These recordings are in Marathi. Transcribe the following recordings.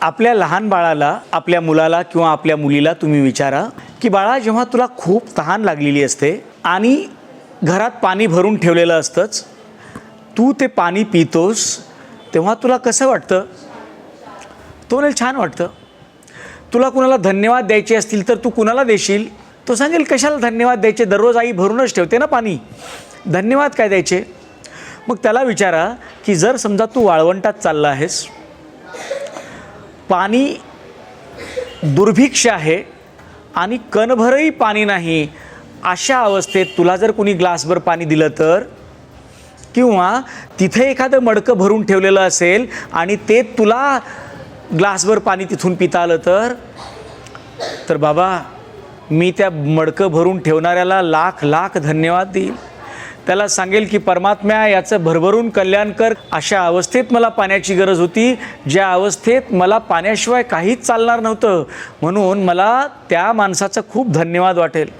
आपल्या लहान बाळाला आपल्या मुलाला किंवा आपल्या मुलीला तुम्ही विचारा की बाळा जेव्हा तुला खूप तहान लागलेली असते आणि घरात पाणी भरून ठेवलेलं असतंच तू ते पाणी पितोस तेव्हा तुला कसं वाटतं? तो म्हणेल छान वाटतं. तुला कुणाला धन्यवाद द्यायचे असतील तर तू कुणाला देशील? तो सांगेल कशाला धन्यवाद द्यायचे? दररोज आई भरूनच ठेवते ना पाणी. धन्यवाद काय द्यायचे? मग त्याला विचारा की जर समजा तू वाळवंटात चालला आहेस पाणी दुर्भिक्ष आहे आणि कणभरही पाणी नाही अशा अवस्थेत तुला जर कुणी ग्लासभर पाणी दिलं तर? किंवा तिथे एखादं मडकं भरून ठेवलेलं असेल आणि ते तुला ग्लासभर पाणी तिथून पिता आलं तर? तर बाबा मी त्या मडकं भरून ठेवणाऱ्याला लाख लाख धन्यवाद देईल त्याला सांगेल की परमात्म्या याचं भरभरून कल्याण कर. अशा अवस्थेत मला पाण्याची गरज होती. ज्या अवस्थेत मला पाण्याशिवाय काहीच चालणार नव्हतं म्हणून मला त्या माणसाचं खूप धन्यवाद वाटेल.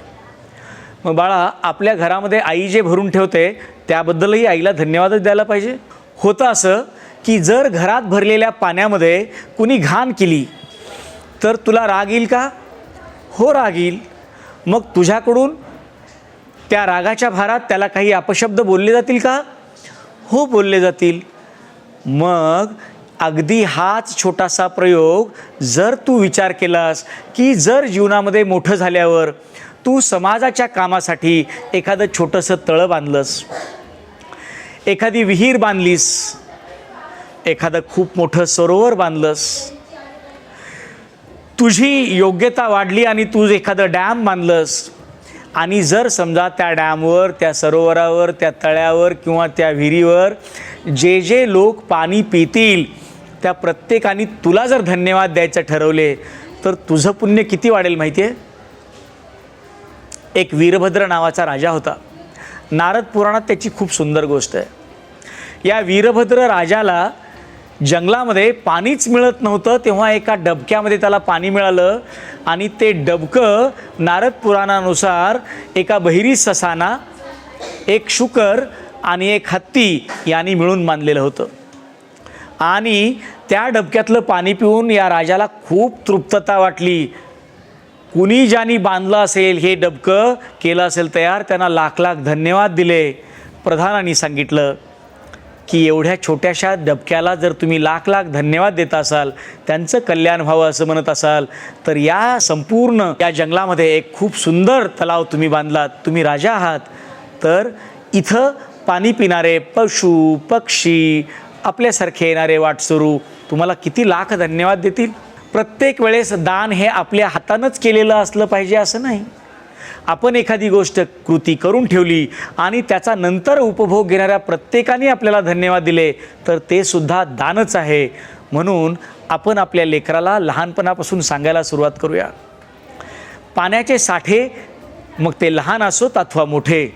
मग बाळा आपल्या घरामध्ये आई जे भरून ठेवते त्याबद्दलही आईला धन्यवादच द्यायला पाहिजे. होतं असं की जर घरात भरलेल्या पाण्यामध्ये कुणी घाण केली तर तुला राग येईल का? हो राग येईल. मग तुझ्याकडून त्या रागाच्या भारात त्याला काही अपशब्द बोलले जातील का? हो बोलले जातील. मग अगदी हाच छोटासा प्रयोग जर तू विचार केलास की जर जीवनामध्ये मोठं झाल्यावर तू समाजाच्या कामासाठी एखादं छोटंसं तळं बांधलंस एखादी विहीर बांधलीस एखादं खूप मोठं सरोवर बांधलंस तुझी योग्यता वाढली आणि तू एखादं डॅम बांधलंस आणि जर समजा त्या डॅमवर त्या सरोवरावर त्या तळ्यावर किंवा त्या विहिरीवर जे जे लोक पाणी पितील त्या प्रत्येकाने तुला जर धन्यवाद द्यायचं ठरवले तर तुझं पुण्य किती वाढेल माहिती आहे? एक वीरभद्र नावाचा राजा होता. नारद पुराणात त्याची खूप सुंदर गोष्ट आहे. या वीरभद्र राजाला जंगलामध्ये पाणीच मिळत नव्हतं तेव्हा एका डबक्यामध्ये त्याला पाणी मिळालं. आणि ते डबकं नारद पुराणानुसार एका बहिरी ससाना एक शुकर आणि एक हत्ती यांनी मिळून बांधलेलं होतं. आणि त्या डबक्यातलं पाणी पिऊन या राजाला खूप तृप्तता वाटली. कुणी ज्यांनी बांधलं असेल हे डबकं केलं असेल तयार त्यांना लाख लाख धन्यवाद दिले. प्रधानांनी सांगितलं की एवढ्या छोट्याशा डबक्याला जर तुम्ही लाख लाख धन्यवाद देत असाल त्यांचं कल्याण व्हावं असं म्हणत असाल तर या संपूर्ण या जंगलामध्ये एक खूप सुंदर तलाव तुम्ही बांधलात तुम्ही राजा आहात. तर इथं पाणी पिणारे पशु पक्षी आपल्यासारखे येणारे वाटसरू तुम्हाला किती लाख धन्यवाद देतील? प्रत्येक वेळेस दान हे आपल्या हातानंच केलेलं असलं पाहिजे असं नाही. आपण एखादी गोष्ट कृती करून ठेवली आणि त्याचा नंतर उपभोग घेणाऱ्या प्रत्येकाने आपल्याला धन्यवाद दिले तर ते सुद्धा दानच आहे. म्हणून आपण आपल्या लेकराला लहानपणापासून सांगायला सुरुवात करूया. पाण्याचे साठे मग ते लहान असोत अथवा मोठे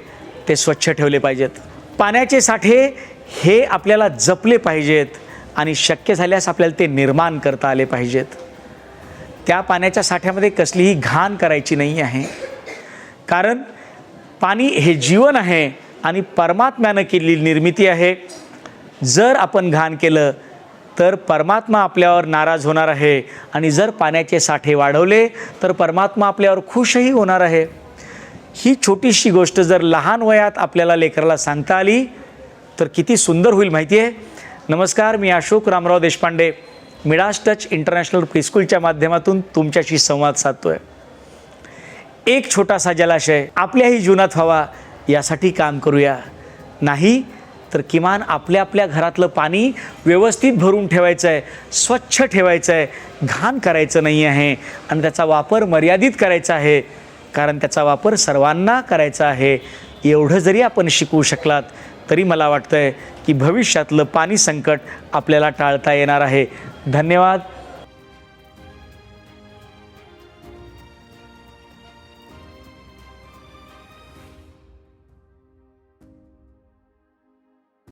ते स्वच्छ ठेवले पाहिजेत. पाण्याचे साठे हे आपल्याला जपले पाहिजेत आणि शक्य झाल्यास आपल्याला ते निर्माण करता आले पाहिजेत. त्या पाण्याच्या साठ्यामध्ये कसलीही घाण करायची नाही आहे. कारण पाणी हे जीवन आहे आणि परमात्म्यानं केलेली निर्मिती आहे. जर आपण घाण केलं तर परमात्मा आपल्यावर नाराज होणार आहे आणि जर पाण्याचे साठे वाढवले तर परमात्मा आपल्यावर खुशही होणार आहे. ही छोटीशी गोष्ट जर लहान वयात आपल्याला लेकराला सांगता आली तर किती सुंदर होईल माहिती आहे. नमस्कार मी Ashok Ramrao Deshpande. Midas touch international प्रीस्कूलच्या माध्यमातून तुमच्याशी संवाद साधतो आहे एक छोटासा जलाशय आपल्याही जीवनात व्हावा यासाठी काम करूया. नाही तर किमान आपल्या आपल्या घरातलं पाणी व्यवस्थित भरून ठेवायचं आहे स्वच्छ ठेवायचं आहे घाण करायचं नाही आहे. आणि त्याचा वापर मर्यादित करायचा आहे कारण त्याचा वापर सर्वांना करायचा आहे. एवढं जरी आपण शिकवू शकलात तरी मला वाटतं आहे की भविष्यातलं पाणी संकट आपल्याला टाळता येणार आहे. धन्यवाद.